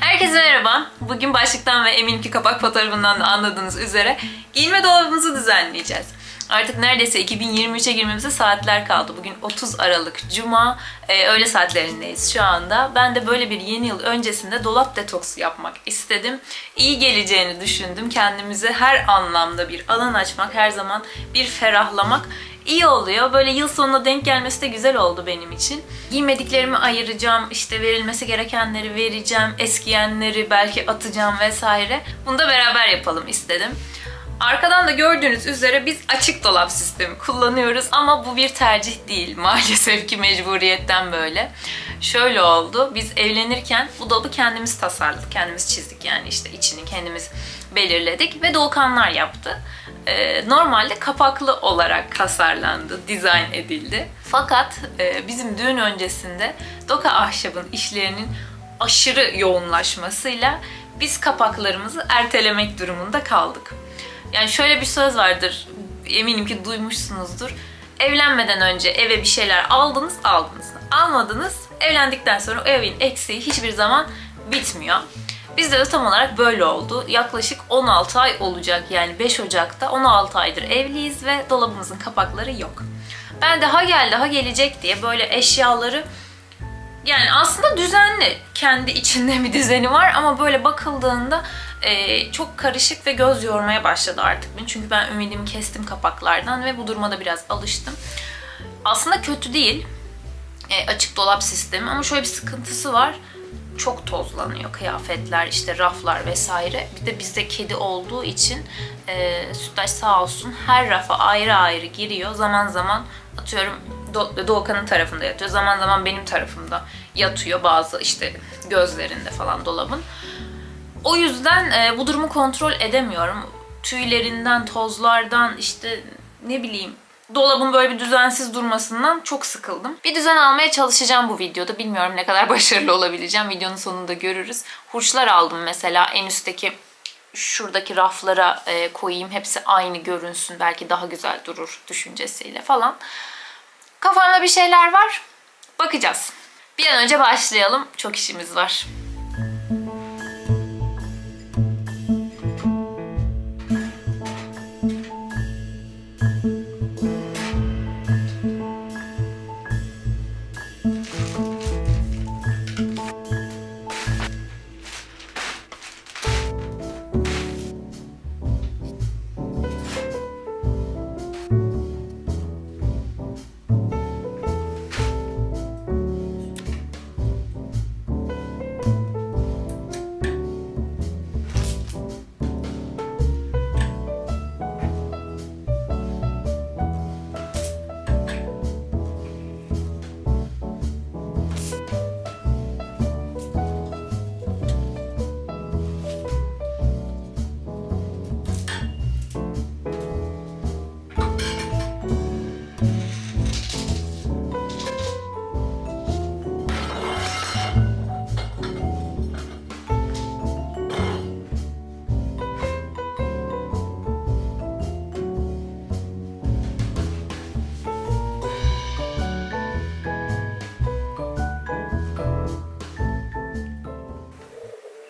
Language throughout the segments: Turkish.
Herkese merhaba. Bugün başlıktan ve eminim ki kapak fotoğrafından da anladığınız üzere giyinme dolabımızı düzenleyeceğiz. Artık neredeyse 2023'e girmemize saatler kaldı. Bugün 30 Aralık Cuma, e, öğle saatlerindeyiz şu anda. Ben de böyle bir yeni yıl öncesinde dolap detoksu yapmak istedim. İyi geleceğini düşündüm. Kendimize her anlamda bir alan açmak, her zaman bir ferahlamak iyi oluyor. Böyle yıl sonuna denk gelmesi de güzel oldu benim için. Giymediklerimi ayıracağım, işte verilmesi gerekenleri vereceğim, eskiyenleri belki atacağım vesaire. Bunu da beraber yapalım istedim. Arkadan da gördüğünüz üzere biz açık dolap sistemi kullanıyoruz ama bu bir tercih değil maalesef ki mecburiyetten böyle. Şöyle oldu, biz evlenirken bu dolabı kendimiz tasarladık, kendimiz çizdik yani işte içini kendimiz belirledik ve Doğukanlar yaptı. Ee, normalde kapaklı olarak tasarlandı, dizayn edildi. Fakat e, bizim düğün öncesinde Doka Ahşap'ın işlerinin aşırı yoğunlaşmasıyla biz kapaklarımızı ertelemek durumunda kaldık. Yani şöyle bir söz vardır, eminim ki duymuşsunuzdur. Evlenmeden önce eve bir şeyler aldınız, aldınız. Almadınız, evlendikten sonra o evin eksiği hiçbir zaman bitmiyor. Bizde de tam olarak böyle oldu. Yaklaşık 16 ay olacak yani 5 Ocak'ta 16 aydır evliyiz ve dolabımızın kapakları yok. Ben de ha geldi ha gelecek diye böyle eşyaları yani aslında düzenli. Kendi içinde bir düzeni var ama böyle bakıldığında e, çok karışık ve göz yormaya başladı artık beni. Çünkü ben ümidimi kestim kapaklardan ve bu duruma da biraz alıştım. Aslında kötü değil e, açık dolap sistemi ama şöyle bir sıkıntısı var. Çok tozlanıyor kıyafetler, işte raflar vesaire. Bir de bizde kedi olduğu için e, Sütlaç sağ olsun her rafa ayrı ayrı giriyor. Zaman zaman atıyorum Do- Doğukan'ın tarafında yatıyor. Zaman zaman benim tarafımda yatıyor bazı işte gözlerinde falan dolabın. O yüzden e, bu durumu kontrol edemiyorum. Tüylerinden, tozlardan işte ne bileyim dolabın böyle bir düzensiz durmasından çok sıkıldım. Bir düzen almaya çalışacağım bu videoda. Bilmiyorum ne kadar başarılı olabileceğim. Videonun sonunda görürüz. Hurçlar aldım mesela en üstteki şuradaki raflara e, koyayım. Hepsi aynı görünsün. Belki daha güzel durur düşüncesiyle falan. Kafamda bir şeyler var. Bakacağız. Bir an önce başlayalım. Çok işimiz var.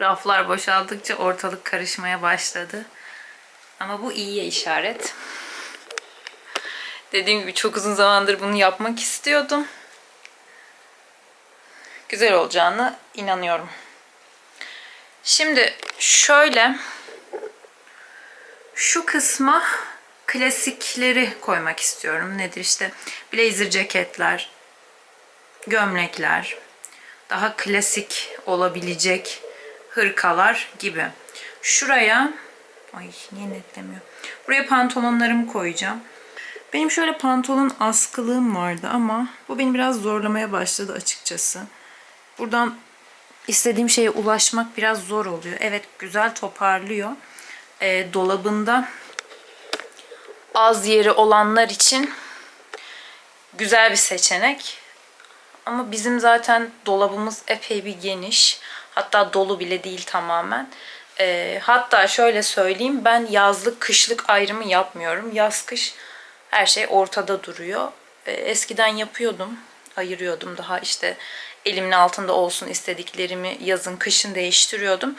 Raflar boşaldıkça ortalık karışmaya başladı. Ama bu iyiye işaret. Dediğim gibi çok uzun zamandır bunu yapmak istiyordum. Güzel olacağını inanıyorum. Şimdi şöyle şu kısma klasikleri koymak istiyorum. Nedir işte blazer ceketler, gömlekler, daha klasik olabilecek hırkalar gibi. Şuraya ay niye netlemiyor? Buraya pantolonlarımı koyacağım. Benim şöyle pantolon askılığım vardı ama bu beni biraz zorlamaya başladı açıkçası. Buradan istediğim şeye ulaşmak biraz zor oluyor. Evet güzel toparlıyor. Ee, dolabında az yeri olanlar için güzel bir seçenek. Ama bizim zaten dolabımız epey bir geniş. Hatta dolu bile değil tamamen. Ee, hatta şöyle söyleyeyim ben yazlık kışlık ayrımı yapmıyorum. Yaz kış her şey ortada duruyor. Ee, eskiden yapıyordum. Ayırıyordum daha işte elimin altında olsun istediklerimi yazın kışın değiştiriyordum.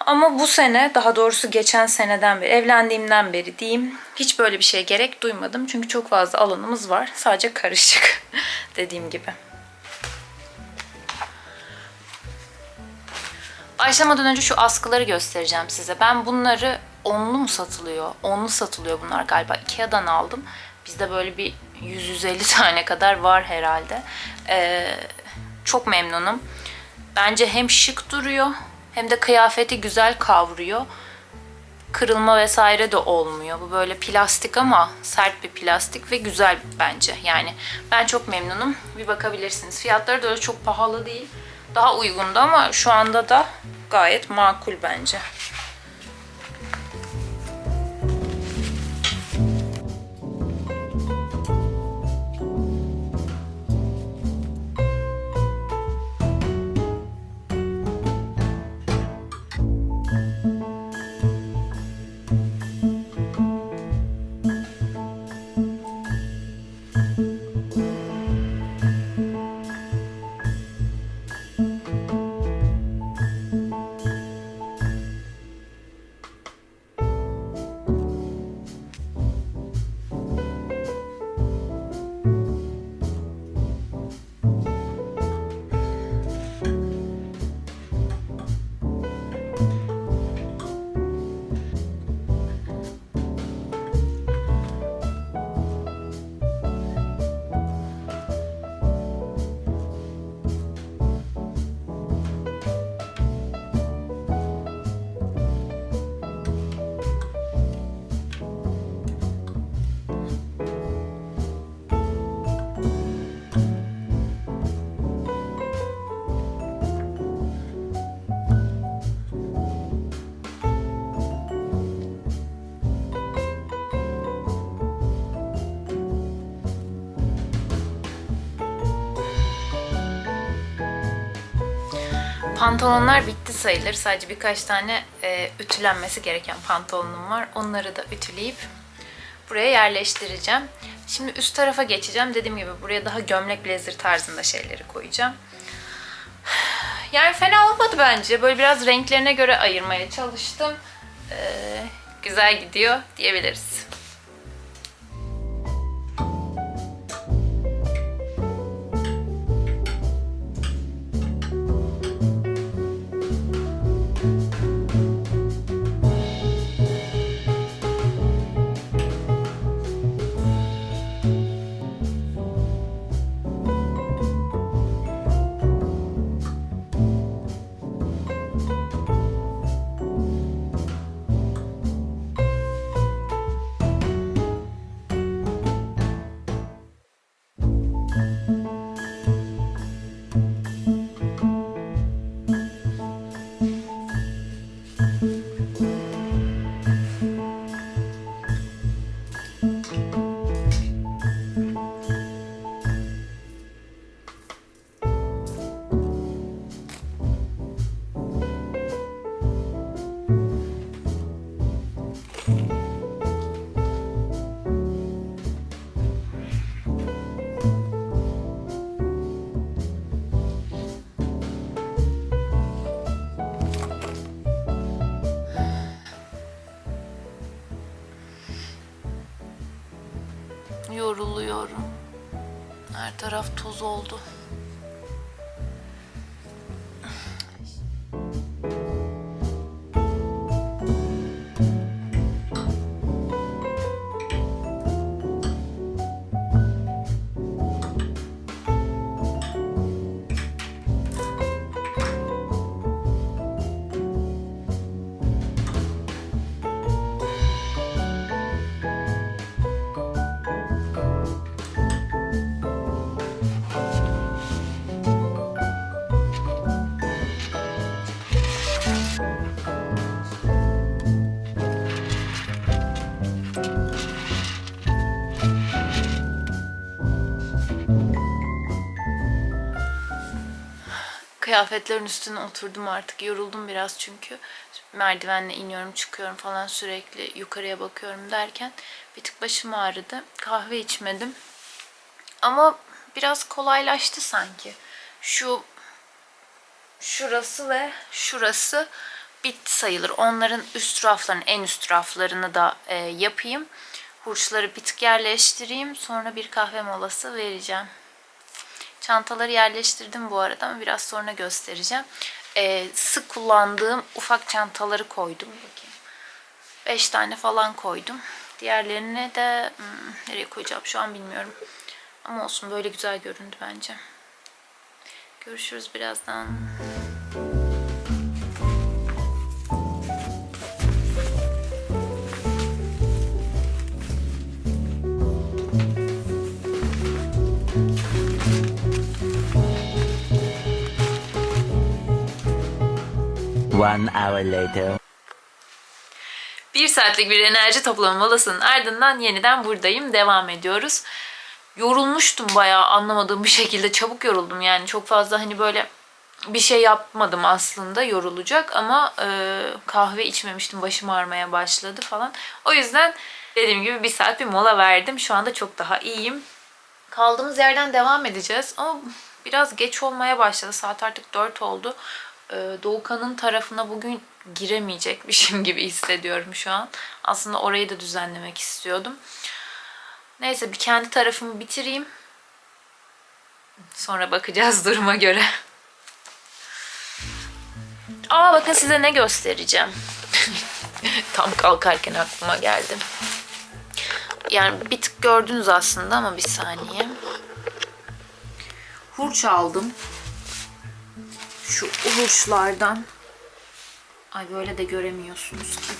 Ama bu sene daha doğrusu geçen seneden beri evlendiğimden beri diyeyim hiç böyle bir şeye gerek duymadım. Çünkü çok fazla alanımız var. Sadece karışık dediğim gibi. Başlamadan önce şu askıları göstereceğim size. Ben bunları onlu mu satılıyor? Onlu satılıyor bunlar galiba. Ikea'dan aldım. Bizde böyle bir 100-150 tane kadar var herhalde. Ee, çok memnunum. Bence hem şık duruyor hem de kıyafeti güzel kavruyor. Kırılma vesaire de olmuyor. Bu böyle plastik ama sert bir plastik ve güzel bence. Yani ben çok memnunum. Bir bakabilirsiniz. Fiyatları da öyle çok pahalı değil. Daha uygundu ama şu anda da gayet makul bence. Pantolonlar bitti sayılır. Sadece birkaç tane e, ütülenmesi gereken pantolonum var. Onları da ütüleyip buraya yerleştireceğim. Şimdi üst tarafa geçeceğim. Dediğim gibi buraya daha gömlek blazer tarzında şeyleri koyacağım. Yani fena olmadı bence. Böyle biraz renklerine göre ayırmaya çalıştım. Ee, güzel gidiyor diyebiliriz. Her taraf toz oldu. Kıyafetlerin üstüne oturdum artık. Yoruldum biraz çünkü. Merdivenle iniyorum çıkıyorum falan sürekli yukarıya bakıyorum derken bir tık başım ağrıdı. Kahve içmedim. Ama biraz kolaylaştı sanki. şu şurası ve şurası bitti sayılır. Onların üst raflarının en üst raflarını da e, yapayım. Hurçları bir tık yerleştireyim. Sonra bir kahve molası vereceğim. Çantaları yerleştirdim bu arada ama biraz sonra göstereceğim. E, sık kullandığım ufak çantaları koydum. Bakayım. 5 tane falan koydum. Diğerlerini de hmm, nereye koyacağım şu an bilmiyorum. Ama olsun böyle güzel göründü bence. Görüşürüz birazdan. One hour later. Bir saatlik bir enerji toplama molasının ardından yeniden buradayım. Devam ediyoruz. Yorulmuştum bayağı anlamadığım bir şekilde. Çabuk yoruldum yani. Çok fazla hani böyle bir şey yapmadım aslında yorulacak ama e, kahve içmemiştim. Başım ağrımaya başladı falan. O yüzden dediğim gibi bir saat bir mola verdim. Şu anda çok daha iyiyim. Kaldığımız yerden devam edeceğiz ama biraz geç olmaya başladı. Saat artık 4 oldu. Ee, Doğukan'ın tarafına bugün giremeyecekmişim gibi hissediyorum şu an. Aslında orayı da düzenlemek istiyordum. Neyse bir kendi tarafımı bitireyim. Sonra bakacağız duruma göre. Aa bakın size ne göstereceğim. Tam kalkarken aklıma geldi. Yani bir tık gördünüz aslında ama bir saniye. Hurç aldım. Şu hurçlardan. Ay böyle de göremiyorsunuz ki.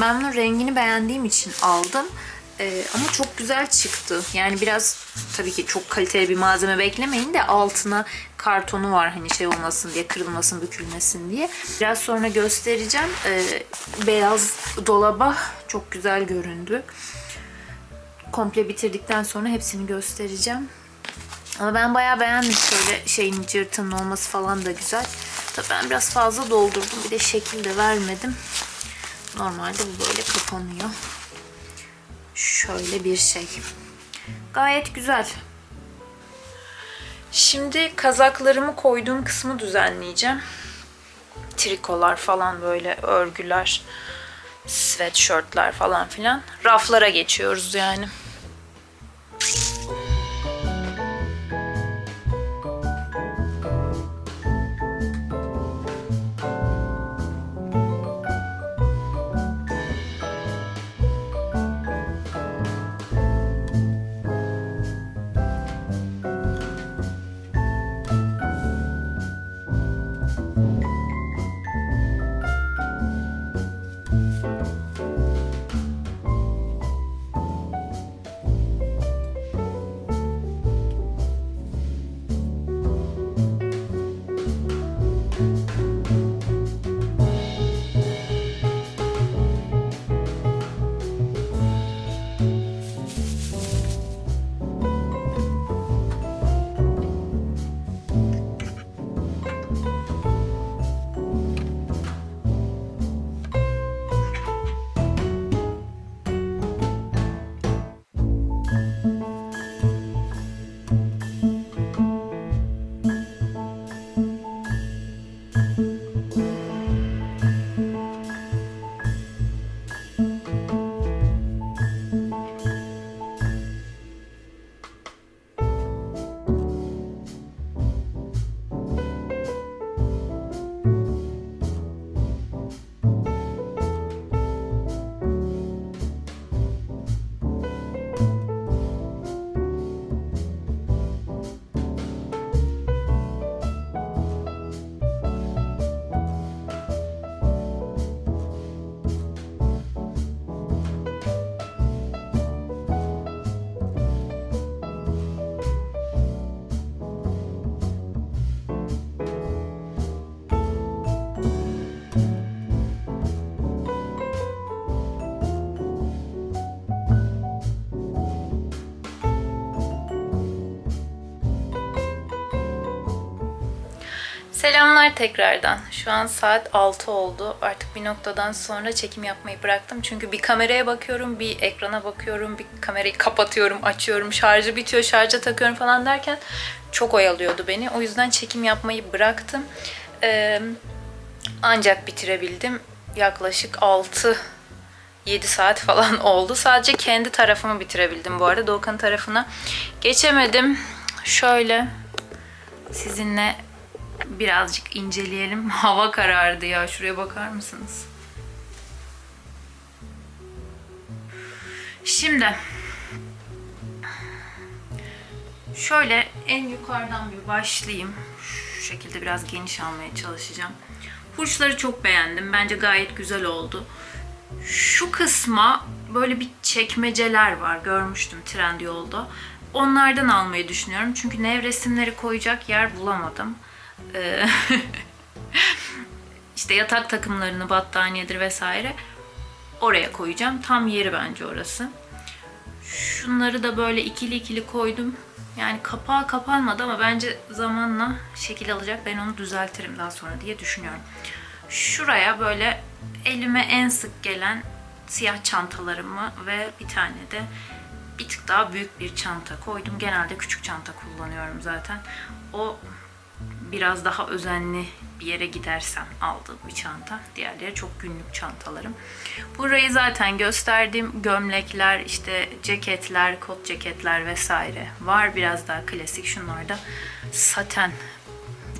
Ben bunun rengini beğendiğim için aldım. Ee, ama çok güzel çıktı. Yani biraz tabii ki çok kaliteli bir malzeme beklemeyin de altına kartonu var hani şey olmasın diye, kırılmasın, bükülmesin diye. Biraz sonra göstereceğim. Ee, beyaz dolaba çok güzel göründü. Komple bitirdikten sonra hepsini göstereceğim. Ama ben bayağı beğendim. Şöyle şeyin cırtının olması falan da güzel. Tabii ben biraz fazla doldurdum. Bir de şekil de vermedim. Normalde bu böyle kapanıyor. Şöyle bir şey. Gayet güzel. Şimdi kazaklarımı koyduğum kısmı düzenleyeceğim. Trikolar falan böyle örgüler, sweatshirtler falan filan. Raflara geçiyoruz yani. Tekrardan. Şu an saat 6 oldu. Artık bir noktadan sonra çekim yapmayı bıraktım. Çünkü bir kameraya bakıyorum, bir ekrana bakıyorum, bir kamerayı kapatıyorum, açıyorum, şarjı bitiyor, şarja takıyorum falan derken çok oyalıyordu beni. O yüzden çekim yapmayı bıraktım. Ee, ancak bitirebildim. Yaklaşık 6 7 saat falan oldu. Sadece kendi tarafımı bitirebildim bu arada. Doğukan'ın tarafına geçemedim. Şöyle sizinle birazcık inceleyelim. Hava karardı ya. Şuraya bakar mısınız? Şimdi şöyle en yukarıdan bir başlayayım. Şu şekilde biraz geniş almaya çalışacağım. Hurçları çok beğendim. Bence gayet güzel oldu. Şu kısma böyle bir çekmeceler var. Görmüştüm Trendyol'da. Onlardan almayı düşünüyorum. Çünkü nevresimleri koyacak yer bulamadım. Ee, işte yatak takımlarını, battaniyedir vesaire oraya koyacağım. Tam yeri bence orası. Şunları da böyle ikili ikili koydum. Yani kapağı kapanmadı ama bence zamanla şekil alacak. Ben onu düzeltirim daha sonra diye düşünüyorum. Şuraya böyle elime en sık gelen siyah çantalarımı ve bir tane de bir tık daha büyük bir çanta koydum. Genelde küçük çanta kullanıyorum zaten. O biraz daha özenli bir yere gidersem aldığım bir çanta. Diğerleri çok günlük çantalarım. Burayı zaten gösterdim. Gömlekler, işte ceketler, kot ceketler vesaire var. Biraz daha klasik. Şunlar da saten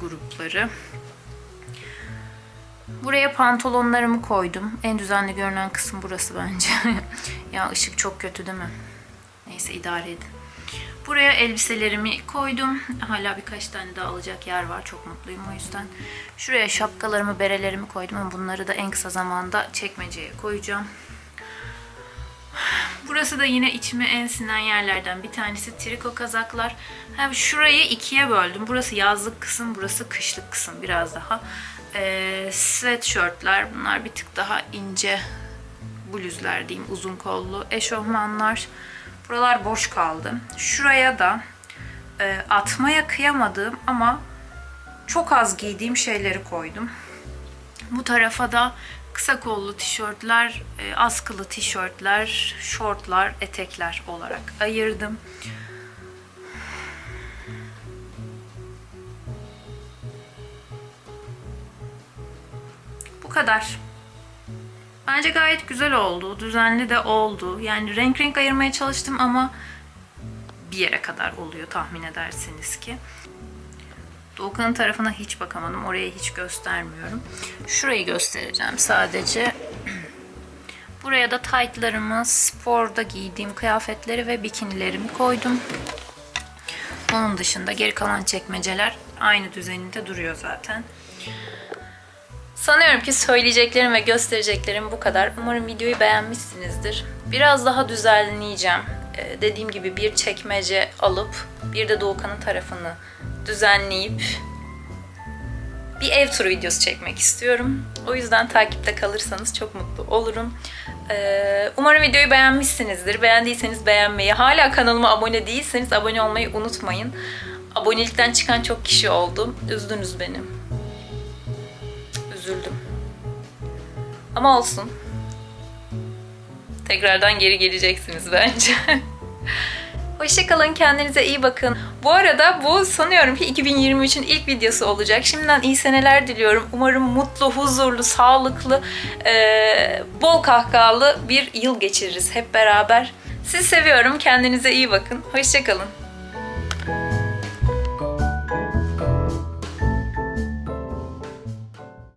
grupları. Buraya pantolonlarımı koydum. En düzenli görünen kısım burası bence. ya ışık çok kötü değil mi? Neyse idare edin. Buraya elbiselerimi koydum. Hala birkaç tane daha alacak yer var. Çok mutluyum o yüzden. Şuraya şapkalarımı, berelerimi koydum ama bunları da en kısa zamanda çekmeceye koyacağım. Burası da yine içime en sinen yerlerden bir tanesi triko kazaklar. Hem şurayı ikiye böldüm. Burası yazlık kısım, burası kışlık kısım biraz daha. Ee, sweatshirtler bunlar bir tık daha ince bluzlar diyeyim uzun kollu. Eşofmanlar. Buralar boş kaldı. Şuraya da e, atmaya kıyamadığım ama çok az giydiğim şeyleri koydum. Bu tarafa da kısa kollu tişörtler, e, askılı tişörtler, şortlar, etekler olarak ayırdım. Bu kadar. Bence gayet güzel oldu. Düzenli de oldu. Yani renk renk ayırmaya çalıştım ama bir yere kadar oluyor tahmin edersiniz ki. Doğukan'ın tarafına hiç bakamadım. Oraya hiç göstermiyorum. Şurayı göstereceğim sadece. Buraya da taytlarımı, sporda giydiğim kıyafetleri ve bikinilerimi koydum. Onun dışında geri kalan çekmeceler aynı düzeninde duruyor zaten. Sanıyorum ki söyleyeceklerim ve göstereceklerim bu kadar. Umarım videoyu beğenmişsinizdir. Biraz daha düzenleyeceğim. Ee, dediğim gibi bir çekmece alıp bir de Doğukan'ın tarafını düzenleyip bir ev turu videosu çekmek istiyorum. O yüzden takipte kalırsanız çok mutlu olurum. Ee, umarım videoyu beğenmişsinizdir. Beğendiyseniz beğenmeyi, hala kanalıma abone değilseniz abone olmayı unutmayın. Abonelikten çıkan çok kişi oldu. Üzdünüz beni. Üzüldüm. Ama olsun. Tekrardan geri geleceksiniz bence. Hoşçakalın, kendinize iyi bakın. Bu arada bu sanıyorum ki 2023'ün ilk videosu olacak. Şimdiden iyi seneler diliyorum. Umarım mutlu, huzurlu, sağlıklı, eee, bol kahkahalı bir yıl geçiririz hep beraber. Sizi seviyorum, kendinize iyi bakın. Hoşçakalın.